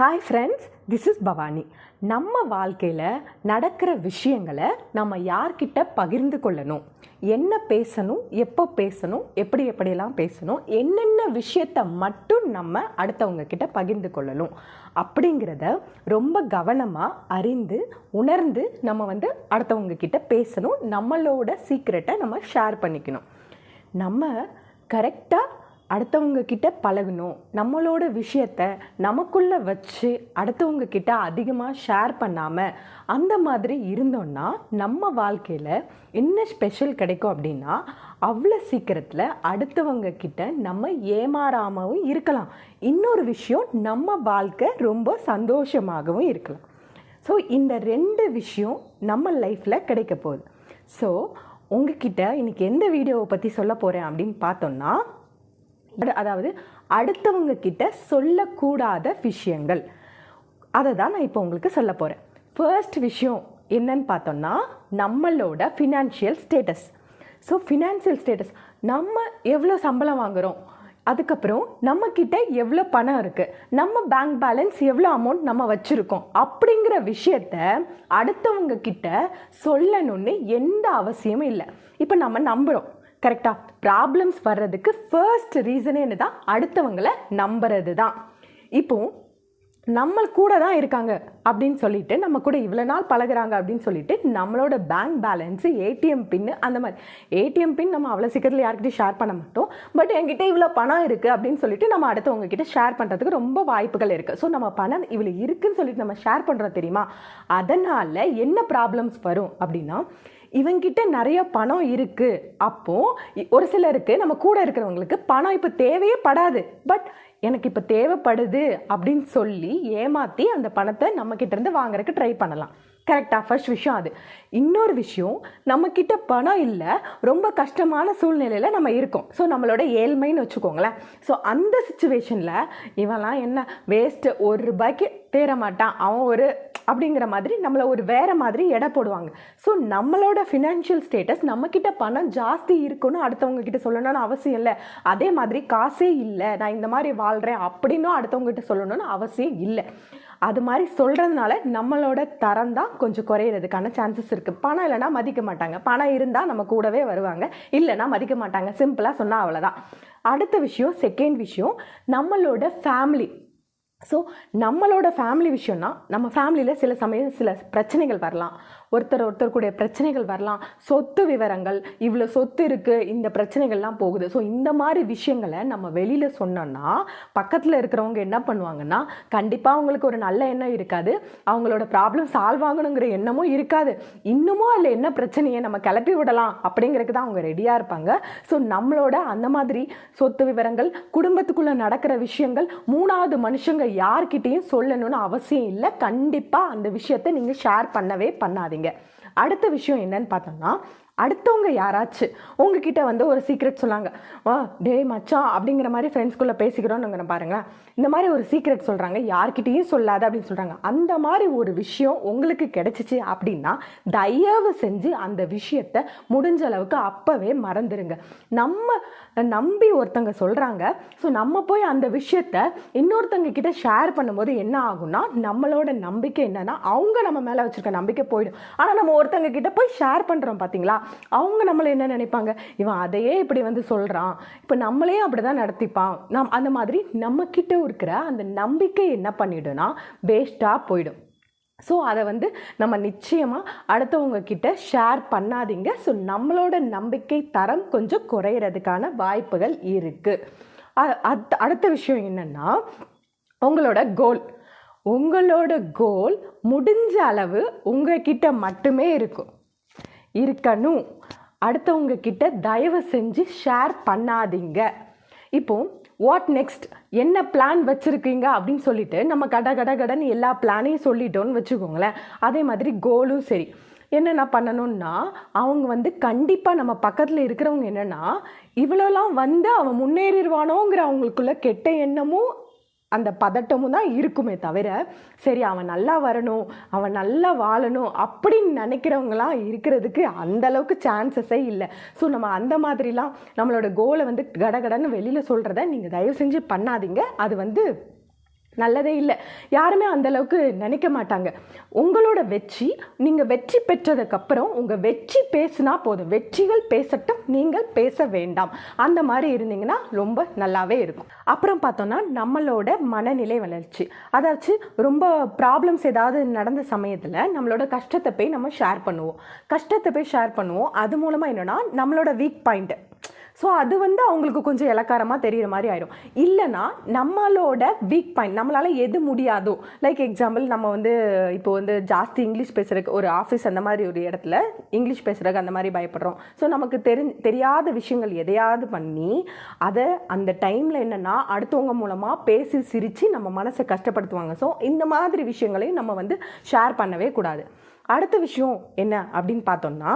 Hi friends this is Bhavani நம்ம வாழ்க்கையில் நடக்கிற விஷயங்களை நம்ம யார்கிட்ட பகிர்ந்து கொள்ளணும்? என்ன பேசணும்? எப்போ பேசணும்? எப்படி எப்படியெல்லாம் பேசணும்? என்னென்ன விஷயத்தை மட்டும் நம்ம அடுத்தவங்க கிட்ட பகிர்ந்து கொள்ளணும்? அப்படிங்கிறத ரொம்ப கவனமாக அறிந்து உணர்ந்து நம்ம வந்து அடுத்தவங்க கிட்ட பேசணும். நம்மளோட சீக்ரெட்டை நம்ம ஷேர் பண்ணிக்கணும். நம்ம கரெக்டாக அடுத்தவங்க கிட்ட பழகணும். நம்மளோட விஷயத்த நமக்குள்ளே வச்சு அடுத்தவங்க கிட்ட அதிகமாக ஷேர் பண்ணாமல் அந்த மாதிரி இருந்தோம்னா நம்ம வாழ்க்கையில் என்ன ஸ்பெஷல் கிடைக்கும் அப்படின்னா அவ்வளோ சீக்கிரத்தில் அடுத்தவங்க கிட்ட நம்ம ஏமாறாமவும் இருக்கலாம். இன்னொரு விஷயம் நம்ம வாழ்க்கை ரொம்ப சந்தோஷமாகவும் இருக்கலாம். ஸோ இந்த ரெண்டு விஷயம் நம்ம லைஃப்பில் கிடைக்க போகுது. ஸோ உங்ககிட்ட இன்றைக்கி எந்த வீடியோவை பற்றி சொல்ல போகிறேன் அப்படின்னு பார்த்தோன்னா அதாவது அடுத்தவங்க கிட்ட சொல்லக்கூடாத விஷயங்கள். அதை தான் நான் இப்போ உங்களுக்கு சொல்ல போகிறேன் ஃபர்ஸ்ட் விஷயம் என்னன்னு பார்த்தோம்னா நம்மளோட financial status so financial status நம்ம எவ்வளோ சம்பளம் வாங்குகிறோம் அதுக்கப்புறம் நம்ம எவ்வளோ பணம் இருக்குது நம்ம பேங்க் பேலன்ஸ் எவ்வளோ அமௌண்ட் நம்ம வச்சுருக்கோம்? அப்படிங்கிற விஷயத்த அடுத்தவங்க கிட்ட சொல்லணும்னு எந்த அவசியமும் இல்லை. இப்போ நம்ம நம்புகிறோம் கரெக்டாக ப்ராப்ளம்ஸ் வர்றதுக்கு ஃபர்ஸ்ட் ரீசனே என்ன தான் அடுத்தவங்களை நம்புறது தான் இப்போ நம்ம கூட தான் இருக்காங்க அப்படின்னு சொல்லிட்டு நம்ம கூட இவ்வளோ நாள் பழகுறாங்க அப்படின்னு சொல்லிட்டு நம்மளோட பேங்க் பேலன்ஸு ஏடிஎம் பின்னு அந்த மாதிரி. ஏடிஎம் பின் நம்ம அவ்வளோ சீக்கிரத்தில் யார்கிட்டையும் ஷேர் பண்ண மாட்டோம். பட் என்கிட்ட இவ்வளோ பணம் இருக்குது அப்படின்னு சொல்லிட்டு நம்ம அடுத்தவங்க கிட்டே ஷேர் பண்ணுறதுக்கு ரொம்ப வாய்ப்புகள் இருக்குது ஸோ நம்ம பணம் இவ்வளோ இருக்குதுன்னு சொல்லிட்டு நம்ம ஷேர் பண்ணுறோம் தெரியுமா? அதனால் என்ன ப்ராப்ளம்ஸ் வரும் அப்படின்னா இவங்கிட்ட நிறைய பணம் இருக்குது அப்போது இ- ஒரு சிலருக்கு நம்ம கூட இருக்கிறவங்களுக்கு பணம் இப்போ தேவையே படாது. பட் எனக்கு இப்போ தேவைப்படுது அப்படின்னு சொல்லி ஏமாற்றி அந்த பணத்தை நம்மக்கிட்டேருந்து இருந்து வாங்குறதுக்கு ட்ரை பண்ணலாம். கரெக்டாக ஃபர்ஸ்ட் விஷயம் அது. இன்னொரு விஷயம் நம்மக்கிட்ட பணம் இல்லை ரொம்ப கஷ்டமான சூழ்நிலையில் நம்ம இருக்கோம். ஸோ நம்மளோட ஏழ்மைன்னு வச்சுக்கோங்களேன். ஸோ அந்த சுச்சுவேஷனில் இவன்லாம் என்ன வேஸ்ட்டு ஒரு ரூபாய்க்கு தேர மாட்டான் அவன் ஒரு அப்படிங்கிற மாதிரி நம்மளை ஒரு வேற மாதிரி எடை போடுவாங்க. ஸோ நம்மளோட ஃபினான்ஷியல் ஸ்டேட்டஸ் நம்மக்கிட்ட பணம் ஜாஸ்தி இருக்குன்னு அடுத்தவங்க கிட்ட சொல்லணும்னு அவசியம் இல்லை. அதே மாதிரி காசே இல்லை. நான் இந்த மாதிரி வாழ்கிறேன் அப்படின்னும் அடுத்தவங்க கிட்ட சொல்லணும்னு அவசியம் இல்லை. அது மாதிரி சொல்கிறதுனால நம்மளோட தரம் தான் கொஞ்சம் குறையிறதுக்கான சான்சஸ் இருக்குது பணம் இல்லைன்னா மதிக்க மாட்டாங்க. பணம் இருந்தால் நம்ம கூடவே வருவாங்க. இல்லைன்னா மதிக்க மாட்டாங்க. சிம்பிளாக சொன்னால் அவ்வளோதான் அடுத்த விஷயம் செகண்ட் விஷயம் நம்மளோட ஃபேமிலி ஸோ நம்மளோட ஃபேமிலி விஷயம்னா நம்ம ஃபேமிலியில் சில சமயம் சில பிரச்சனைகள் வரலாம். ஒருத்தர் ஒருத்தர் கூடிய பிரச்சனைகள் வரலாம். சொத்து விவரங்கள் இவ்வளோ சொத்து இருக்குது இந்த பிரச்சனைகள்லாம் போகுது. ஸோ இந்த மாதிரி விஷயங்களை நம்ம வெளியில் சொன்னோன்னா பக்கத்தில் இருக்கிறவங்க என்ன பண்ணுவாங்கன்னா கண்டிப்பாக அவங்களுக்கு ஒரு நல்ல எண்ணம் இருக்காது. அவங்களோட ப்ராப்ளம் சால்வ் ஆகணுங்கிற எண்ணமும் இருக்காது. இன்னமும் அதில் என்ன பிரச்சனையை நம்ம கிளப்பி விடலாம் அப்படிங்கிறதுக்கு தான் அவங்க ரெடியாக இருப்பாங்க. ஸோ நம்மளோட அந்த மாதிரி சொத்து விவரங்கள் குடும்பத்துக்குள்ளே நடக்கிற விஷயங்கள் மூணாவது மனுஷங்க யார்கிட்டயும் சொல்லணும்னு அவசியம் இல்லை. கண்டிப்பாக அந்த விஷயத்தை நீங்கள் ஷேர் பண்ணவே பண்ணாதீங்க. அடுத்த விஷயம் என்னன்னு பார்த்தோம்னா அடுத்தவங்க யாராச்சும் உங்ககிட்ட வந்து ஒரு சீக்ரெட் சொன்னாங்க வா டேய் மச்சான் அப்படிங்கிற மாதிரி ஃப்ரெண்ட்ஸ்குள்ளே பேசிக்கிறோன்னு பாருங்களேன். இந்த மாதிரி ஒரு சீக்ரெட் சொல்கிறாங்க யார்கிட்டயும் சொல்லாத அப்படின்னு சொல்கிறாங்க அந்த மாதிரி ஒரு விஷயம் உங்களுக்கு கிடைச்சிச்சு அப்படின்னா தயவு செஞ்சு அந்த விஷயத்தை முடிஞ்ச அளவுக்கு அப்போவே மறந்துடுங்க நம்ம நம்பி ஒருத்தங்க சொல்கிறாங்க ஸோ நம்ம போய் அந்த விஷயத்தை இன்னொருத்தங்க கிட்ட ஷேர் பண்ணும்போது என்ன ஆகும்னா நம்மளோட நம்பிக்கை என்னன்னா அவங்க நம்ம மேலே வச்சுருக்க நம்பிக்கை போயிடும். ஆனால் நம்ம ஒருத்தங்க கிட்ட போய் ஷேர் பண்ணுறோம் பார்த்தீங்களா அவங்க நம்மளை என்ன நினைப்பாங்க? இவன் அதையே இப்படி வந்து சொல்கிறான் இப்போ நம்மளே அப்படி தான் நடத்திப்பான். நம் அந்த மாதிரி நம்மக்கிட்ட இருக்கிற அந்த நம்பிக்கை என்ன பண்ணிடும்னா வேஸ்ட்டாக போயிடும். ஸோ அதை வந்து நம்ம நிச்சயமாக அடுத்தவங்க கிட்ட ஷேர் பண்ணாதீங்க. ஸோ நம்மளோட நம்பிக்கை தரம் கொஞ்சம் குறையிறதுக்கான வாய்ப்புகள் இருக்குது அடுத்த விஷயம் என்னென்னா உங்களோட கோல் உங்களோட கோல் முடிஞ்ச அளவு உங்ககிட்ட மட்டுமே இருக்கும். இருக்கணும். அடுத்தவங்க கிட்ட தயவு செஞ்சு ஷேர் பண்ணாதீங்க. இப்போ வாட் நெக்ஸ்ட் என்ன பிளான் வச்சுருக்கீங்க அப்படின்னு சொல்லிட்டு நம்ம கட கட கடன் எல்லா பிளானையும் சொல்லிட்டோன்னு வச்சுக்கோங்களேன். அதே மாதிரி கோலும் சரி. என்னென்ன பண்ணணும்னா அவங்க வந்து கண்டிப்பாக நம்ம பக்கத்தில் இருக்கிறவங்க என்னென்னா இவ்வளோலாம் வந்து அவன் முன்னேறிடுவானோங்கிற அவங்களுக்குள்ள கெட்ட எண்ணமும் அந்த பதட்டமும் தான் இருக்குமே தவிர சரி அவன் நல்லா வரணும் அவன் நல்லா வாழணும் அப்படின்னு நினைக்கிறவங்களாம் இருக்கிறதுக்கு அந்த அளவுக்கு சான்சஸே இல்லை. ஸோ நம்ம அந்த மாதிரிலாம் நம்மளோட கோலை வந்து கடகடன்னு வெளியில் சொல்கிறத நீங்கள் தயவு செஞ்சு பண்ணாதீங்க. அது வந்து நல்லதே இல்லை. யாருமே அந்தளவுக்கு நினைக்க மாட்டாங்க. உங்களோட வெற்றி நீங்கள் வெற்றி பெற்றதுக்கப்புறம் உங்கள் வெற்றி பேசுனா போதும். வெற்றிகள் பேசட்டும் நீங்கள் பேச வேண்டாம். அந்த மாதிரி இருந்தீங்கன்னா ரொம்ப நல்லாவே இருக்கும். அப்புறம் பார்த்தோன்னா நம்மளோட மனநிலை வளர்ச்சி. அதாச்சு ரொம்ப ப்ராப்ளம்ஸ் ஏதாவது நடந்த சமயத்தில் நம்மளோட கஷ்டத்தை போய் நம்ம ஷேர் பண்ணுவோம். கஷ்டத்தை போய் ஷேர் பண்ணுவோம். அது மூலமாக என்னென்னா நம்மளோட வீக் பாயிண்ட் ஸோ அது வந்து அவங்களுக்கு கொஞ்சம் இலக்காரமாக தெரிகிற மாதிரி ஆயிடும் இல்லைனா நம்மளோட வீக் பாயிண்ட் நம்மளால் எது முடியாதோ லைக் எக்ஸாம்பிள் நம்ம வந்து இப்போ வந்து ஜாஸ்தி இங்கிலீஷ் பேசுகிறதுக்கு ஒரு ஆஃபீஸ் அந்த மாதிரி ஒரு இடத்துல இங்கிலீஷ் பேசுகிறதுக்கு அந்த மாதிரி பயப்படுறோம். ஸோ நமக்கு தெரி தெரியாத விஷயங்கள் எதையாவது பண்ணி அதை அந்த டைமில் என்னென்னா அடுத்தவங்க மூலமாக பேசி சிரித்து நம்ம மனசை கஷ்டப்படுத்துவாங்க. ஸோ இந்த மாதிரி விஷயங்களையும் நம்ம வந்து ஷேர் பண்ணவே கூடாது. அடுத்த விஷயம் என்ன அப்படின்னு பார்த்தோம்னா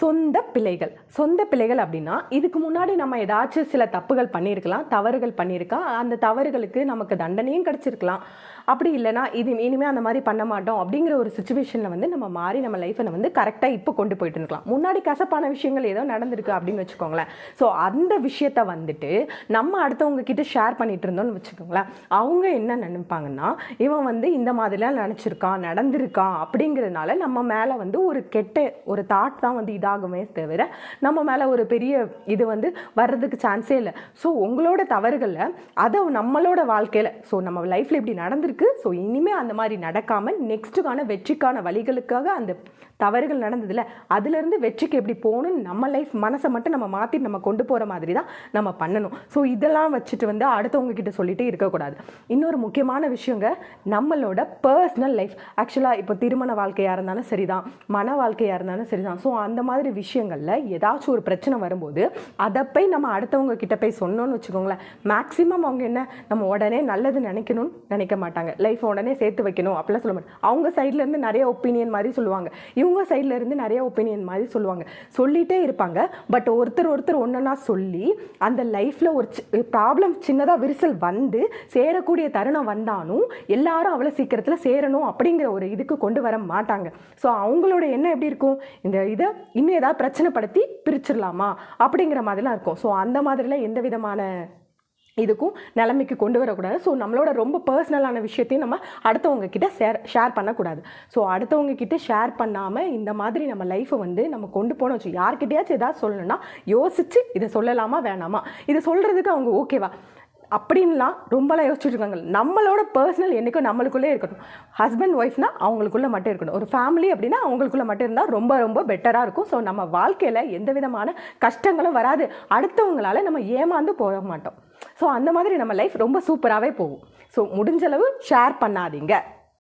சொந்த பிள்ளைகள் சொந்த பிள்ளைகள் அப்படின்னா இதுக்கு முன்னாடி நம்ம ஏதாச்சும் சில தப்புகள் பண்ணியிருக்கலாம் தவறுகள் பண்ணியிருக்கலாம் அந்த தவறுகளுக்கு நமக்கு தண்டனையும் கிடச்சிருக்கலாம். அப்படி இல்லைனா இது இனிமேல் அந்த மாதிரி பண்ண மாட்டோம் அப்படிங்கிற ஒரு சுச்சுவேஷனில் வந்து நம்ம மாறி நம்ம லைஃப்பை வந்து கரெக்டாக இப்போ கொண்டு போயிட்டு இருக்கலாம். முன்னாடி கசப்பான விஷயங்கள் ஏதோ நடந்திருக்கு அப்படின்னு வச்சுக்கோங்களேன். ஸோ அந்த விஷயத்த வந்துட்டு நம்ம அடுத்தவங்க கிட்ட ஷேர் பண்ணிட்டு இருந்தோம்னு வச்சுக்கோங்களேன். அவங்க என்ன நினைப்பாங்கன்னா இவன் வந்து இந்த மாதிரிலாம் நினச்சிருக்கான் நடந்திருக்கான் அப்படிங்கிறதுனால நம்ம மேலே வந்து ஒரு கெட்ட ஒரு தாட் தான் வந்து இதாகுமே தவிர நம்ம மேலே ஒரு பெரிய இது வந்து வர்றதுக்கு சான்ஸே இல்லை. ஸோ உங்களோட தவறுகளில் அதை நம்மளோட வாழ்க்கையில் ஸோ நம்ம லைஃப்பில் இப்படி நடந்திருக்கு ஸோ இனிமேல் அந்த மாதிரி நடக்காமல் நெக்ஸ்ட்டுக்கான வெற்றிக்கான வழிகளுக்காக அந்த தவறுகள் நடந்ததில்ல அதுலேருந்து வெற்றிக்கு எப்படி போகணும்னு நம்ம லைஃப் மனசை மட்டும் நம்ம மாற்றி நம்ம கொண்டு போகிற மாதிரி தான் நம்ம பண்ணணும். ஸோ இதெல்லாம் வச்சுட்டு வந்து அடுத்தவங்க கிட்ட சொல்லிகிட்டே இருக்கக்கூடாது. இன்னொரு முக்கியமான விஷயங்க நம்மளோட பர்சனல் லைஃப் ஆக்சுவலாக இப்போ திருமண வாழ்க்கையாக இருந்தாலும் சரிதான். மன வாழ்க்கையாக இருந்தாலும் சரிதான். ஸோ அந்த மாதிரி விஷயங்களில் ஏதாச்சும் ஒரு பிரச்சனை வரும்போது அதை போய் நம்ம அடுத்தவங்க கிட்ட போய் சொன்னோன்னு வச்சுக்கோங்களேன். மேக்ஸிமம் அவங்க என்ன? நம்ம உடனே நல்லது நினைக்கணும்னு நினைக்க மாட்டாங்க. லைஃப் உடனே சேர்த்து வைக்கணும் அப்படிலாம் சொல்ல மாட்டாங்க. அவங்க சைட்லேருந்து நிறைய ஒப்பீனியன் மாதிரி சொல்லுவாங்க. இவங்க சைட்லேருந்து நிறைய ஒப்பீனியன் மாதிரி சொல்லுவாங்க. சொல்லிகிட்டே இருப்பாங்க. பட் ஒருத்தர் ஒருத்தர் ஒன்றா சொல்லி அந்த லைஃப்பில் ஒரு ப்ராப்ளம் சின்னதாக விரிசல் வந்து சேரக்கூடிய தருணம் வந்தாலும் எல்லாரும் அவ்வளோ சீக்கிரத்தில் சேரணும் அப்படிங்கிற ஒரு இதுக்கு கொண்டு வர மாட்டாங்க. ஸோ அவங்களோட எண்ணம் எப்படி இருக்கும்? இந்த இதை இன்னும் ஏதாவது பிரச்சனைப்படுத்தி பிரிச்சிடலாமா? அப்படிங்கிற மாதிரிலாம் இருக்கும். ஸோ அந்த மாதிரிலாம் எந்த விதமான இதுக்கும் நிலைமைக்கு கொண்டு வரக்கூடாது. ஸோ நம்மளோட ரொம்ப பர்சனலான விஷயத்தையும் நம்ம அடுத்தவங்க கிட்ட ஷேர் ஷேர் பண்ணக்கூடாது. ஸோ அடுத்தவங்க கிட்ட ஷேர் பண்ணாமல் இந்த மாதிரி நம்ம லைஃப்பை வந்து நம்ம கொண்டு போனோம் வச்சு யார்கிட்டயாச்சும் ஏதாவது சொல்லணும்னா யோசிச்சு இதை சொல்லலாமா வேணாமா? இதை சொல்கிறதுக்கு அவங்க ஓகேவா அப்படின்லாம் ரொம்பலாம் யோசிச்சுட்டு இருக்காங்க நம்மளோட பர்சனல் என்றைக்கும் நம்மளுக்குள்ளே இருக்கட்டும். ஹஸ்பண்ட் ஒய்ஃப்னா அவங்களுக்குள்ளே மட்டும் இருக்கணும். ஒரு ஃபேமிலி அப்படின்னா அவங்களுக்குள்ளே மட்டும் இருந்தால் ரொம்ப ரொம்ப பெட்டராக இருக்கும். ஸோ நம்ம வாழ்க்கையில் எந்த விதமான கஷ்டங்களும் வராது. அடுத்தவங்களால நம்ம ஏமாந்து போக மாட்டோம். ஸோ அந்த மாதிரி நம்ம லைஃப் ரொம்ப சூப்பராகவே போகும். ஸோ முடிஞ்சளவு ஷேர் பண்ணாதீங்க.